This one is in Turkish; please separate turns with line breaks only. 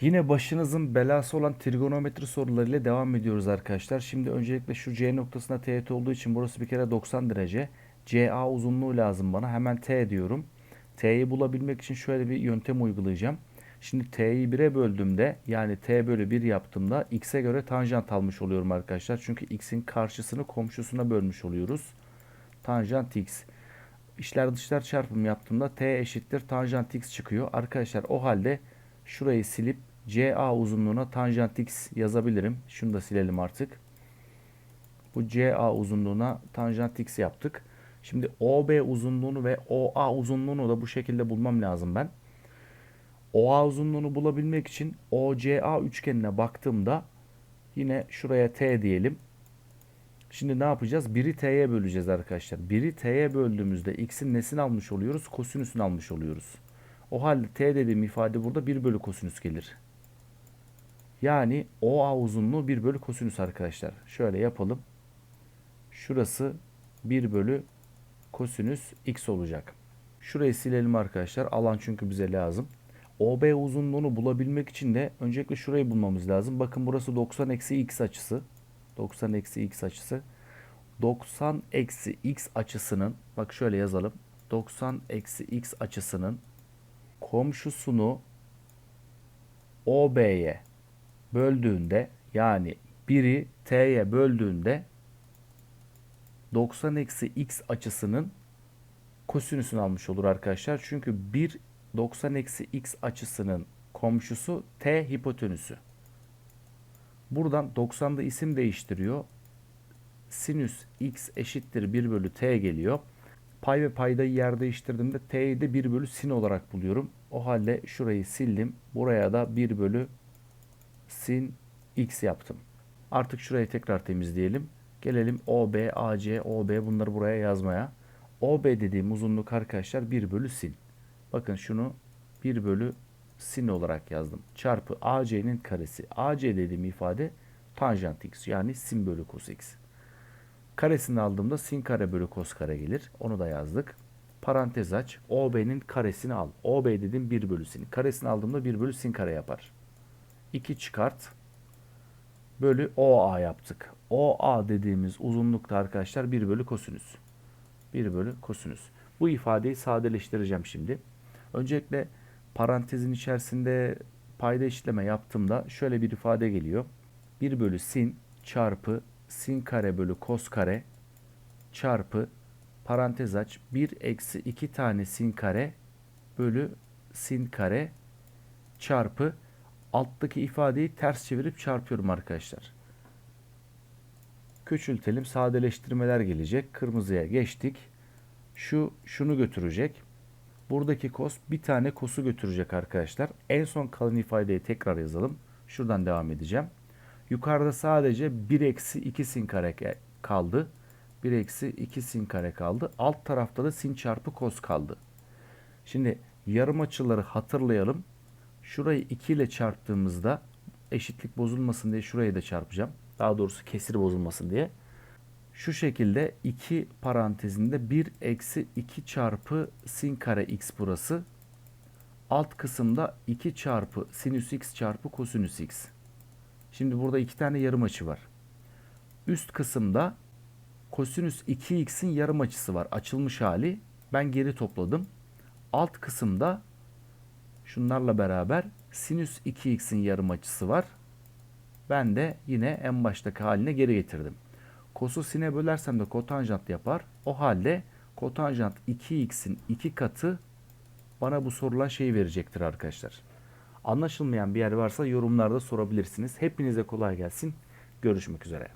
Yine başınızın belası olan trigonometri sorularıyla devam ediyoruz arkadaşlar. Şimdi öncelikle şu C noktasına teğet olduğu için burası bir kere 90 derece. CA uzunluğu lazım bana. Hemen T diyorum. T'yi bulabilmek için şöyle bir yöntem uygulayacağım. Şimdi T'yi 1'e böldüğümde yani T bölü 1 yaptığımda X'e göre tanjant almış oluyorum arkadaşlar. Çünkü X'in karşısını komşusuna bölmüş oluyoruz. Tanjant X. İşler dışlar çarpım yaptığımda T eşittir tanjant X çıkıyor. Arkadaşlar o halde şurayı silip CA uzunluğuna tanjant X yazabilirim. Şunu da silelim artık. Bu CA uzunluğuna tanjant X yaptık. Şimdi OB uzunluğunu ve OA uzunluğunu da bu şekilde bulmam lazım ben. OA uzunluğunu bulabilmek için OCA üçgenine baktığımda yine şuraya T diyelim. Şimdi ne yapacağız? 1'i T'ye böleceğiz arkadaşlar. 1'i T'ye böldüğümüzde X'in nesini almış oluyoruz? Kosinüsünü almış oluyoruz. O halde T dediğim ifade burada 1 bölü kosinüs gelir. Yani OA uzunluğu 1 bölü kosinüs arkadaşlar. Şöyle yapalım. Şurası 1 bölü kosinüs x olacak. Şurayı silelim arkadaşlar. Alan çünkü bize lazım. OB uzunluğunu bulabilmek için de öncelikle şurayı bulmamız lazım. Bakın burası 90 eksi x açısı. 90 eksi x açısı. 90 eksi x açısının bak şöyle yazalım. 90 eksi x açısının komşusunu OB'ye böldüğünde yani 1'i T'ye böldüğünde 90 eksi x açısının kosinüsünü almış olur arkadaşlar. Çünkü 1 90 eksi x açısının komşusu T hipotenüsü. Buradan 90'da isim değiştiriyor. Sinüs x eşittir 1 bölü t geliyor. Pay ve paydayı yer değiştirdiğimde t'yi de 1 bölü sin olarak buluyorum. O halde şurayı sildim. Buraya da 1 bölü sin x yaptım. Artık şurayı tekrar temizleyelim. Gelelim OB, AC, OB bunları buraya yazmaya. OB dediğim uzunluk arkadaşlar 1 bölü sin. Bakın şunu 1 bölü sin olarak yazdım. Çarpı AC'nin karesi. AC dediğim ifade tanjant x yani sin bölü cos x. Karesini aldığımda sin kare bölü cos kare gelir. Onu da yazdık. Parantez aç. OB'nin karesini al. OB dedim 1 bölü sin. Karesini aldığımda 1 bölü sin kare yapar. 2 çıkart. Bölü OA yaptık. OA dediğimiz uzunlukta arkadaşlar 1 bölü kosinüs. 1 bölü kosinüs. Bu ifadeyi sadeleştireceğim şimdi. Öncelikle parantezin içerisinde payda eşitleme yaptığımda şöyle bir ifade geliyor. 1 bölü sin çarpı sin kare bölü kos kare çarpı parantez aç 1 eksi 2 tane sin kare bölü sin kare çarpı alttaki ifadeyi ters çevirip çarpıyorum arkadaşlar. Küçültelim sadeleştirmeler gelecek. Kırmızıya geçtik. Şu şunu götürecek. Buradaki kos bir tane kosu götürecek arkadaşlar. En son kalan ifadeyi tekrar yazalım. Şuradan devam edeceğim. Yukarıda sadece 1 eksi 2 sin kare kaldı. 1 eksi 2 sin kare kaldı. Alt tarafta da sin çarpı kos kaldı. Şimdi yarım açıları hatırlayalım. Şurayı 2 ile çarptığımızda eşitlik bozulmasın diye şurayı da çarpacağım. Daha doğrusu kesir bozulmasın diye. Şu şekilde 2 parantezinde 1 eksi 2 çarpı sin kare x burası. Alt kısımda 2 çarpı sinüs x çarpı kosinüs x. Şimdi burada iki tane yarım açı var. Üst kısımda kosinüs 2x'in yarım açısı var. Açılmış hali. Ben geri topladım. Alt kısımda şunlarla beraber sinüs 2x'in yarım açısı var. Ben de yine en baştaki haline geri getirdim. Kosu sine bölersem de kotanjant yapar. O halde kotanjant 2x'in 2 katı bana bu sorulan şeyi verecektir arkadaşlar. Anlaşılmayan bir yer varsa yorumlarda sorabilirsiniz. Hepinize kolay gelsin. Görüşmek üzere.